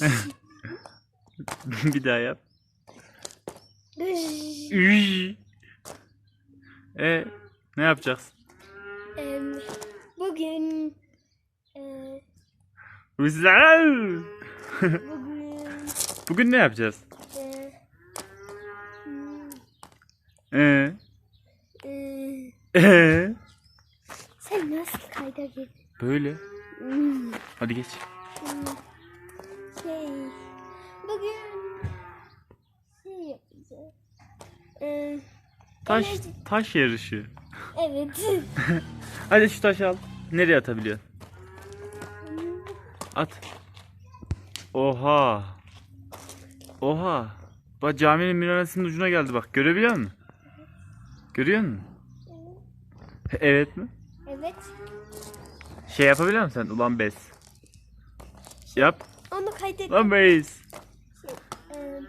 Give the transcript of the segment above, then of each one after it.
bir daha yap. Üy. E ne yapacaksın? Em, Bugün e, Güzel. bugün Bugün ne yapacağız? Ee, e, ee, sen nasıl kayda girdin? böyle. Hmm, Hadi geç. hmm, Şey bugün şey yapacağız. E, Taş enerji- taş yarışı. Evet. Hadi şu taşı al. Nereye atabiliyorsun? At. Oha. Oha. Bak caminin minaresinin ucuna geldi bak. Görebiliyor musun? Görüyor musun? Evet mi? evet. Şey yapabiliyor musun sen? Ulan bez. Yap. Onu kaydet. Lan. E,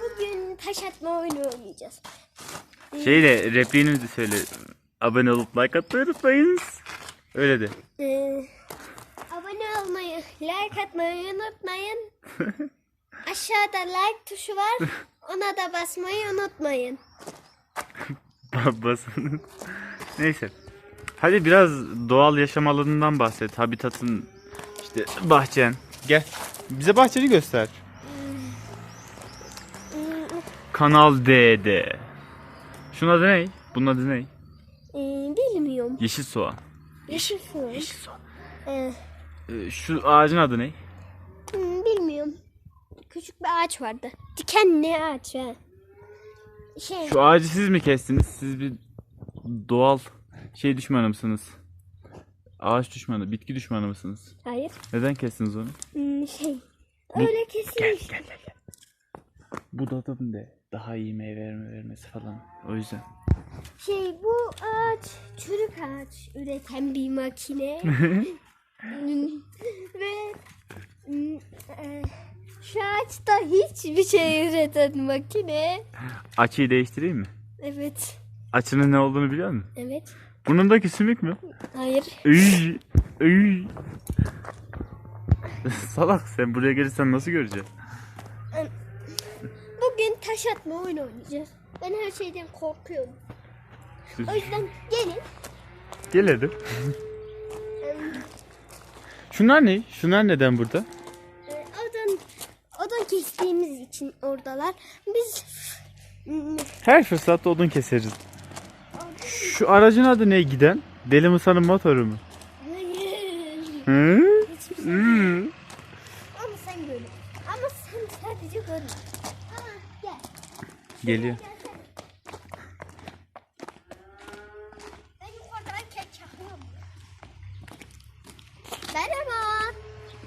bugün taş atma oyunu oynayacağız. Şeyle repliğini de söyle. Abone olup like atmayı unutmayınız. Öyle de. Ee, abone olmayı, like atmayı unutmayın. Aşağıda like tuşu var. Ona da basmayı unutmayın. Basın. Neyse. Hadi biraz doğal yaşam alanından bahset. Habitatın işte bahçen. Gel. Bize bahçeni göster. Kanal D'de. Şunun adı ne? Bunun adı ne? ee, bilmiyorum. Yeşil soğan. Yeşil su. Yeşil soğan. Ee, Ee, şu ağacın adı ne? hmm, bilmiyorum. Küçük bir ağaç vardı. Dikenli ağaç ha. Şey, Şu ağacı siz mi kestiniz? Siz bir doğal şey düşmanı mısınız? Ağaç düşmanı, bitki düşmanı mısınız? hayır. Neden kestiniz onu? Hmm, şey, öyle Gel kesilmiş. gel gel. gel. Bu da adım de daha iyi meyve verme vermesi falan. O yüzden. Şey, bu ağaç çürük ağaç üreten bir makine. Hmm, Ve hmm, e, şu ağaçta hiçbir şey üreten makine. Açıyı değiştireyim mi? Evet. Açının ne olduğunu biliyor musun? Evet. Burnundaki sümük mü? Hayır. Üy, üy. Salak sen buraya gelirsen nasıl göreceksin? Bugün taş atma oyunu oynayacağız. Ben her şeyden korkuyorum. O yüzden gelin. Gel hadi. Şunlar ne? Şunlar neden burada? e, Odun, odun kestiğimiz için oradalar. Biz Her fırsatta odun keseriz. Şu aracın adı ne giden? Deli Musa'nın motoru mu? Hı? Hiçbir şey. Hı. Ama sen gör. Ama sen sadece gel. Geliyor. Merhaba.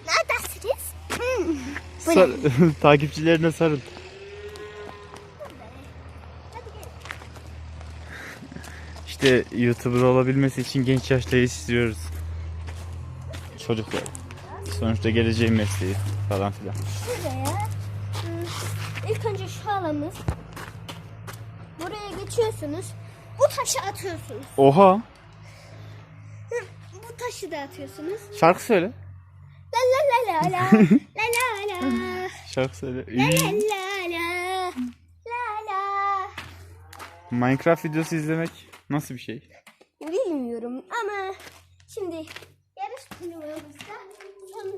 Neredesiniz? Sar- takipçilerine sarıl. Hadi gel. İşte YouTuber olabilmesi için genç yaşta istiyoruz. Çocuklar. Sonuçta geleceğin mesleği falan filan. Şuraya. İlk önce şu alanız. Buraya geçiyorsunuz. Bu taşı atıyorsunuz. Oha! Bu taşı da atıyorsunuz. Şarkı söyle. La la la la la. la la la. Şarkı söyle. La la la. La la. Minecraft videosu izlemek nasıl bir şey? Bilmiyorum ama şimdi yarış turnuvamızda son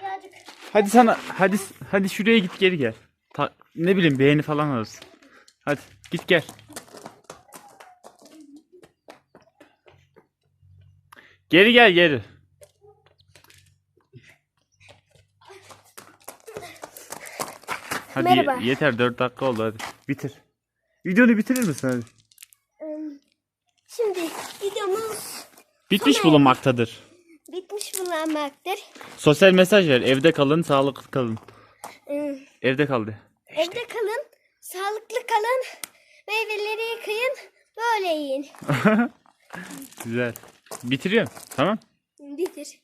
birazcık Hadi sana hadi hadi şuraya git geri gel. Ta- ne bileyim beğeni falan alırsın. Hadi git gel. Geri gel geri. Hadi ye- Merhaba. yeter 4 dakika oldu hadi. Bitir. Videonu bitirir misin hadi? Bitmiş Sona bulunmaktadır. bitmiş bulunmaktır. Sosyal mesaj ver. Evde kalın, sağlıklı kalın. Im, Evde kal de. Evde kalın, sağlıklı kalın, meyveleri yıkayın, böyle yiyin. Güzel. Bitiriyorum. Tamam. Bitir.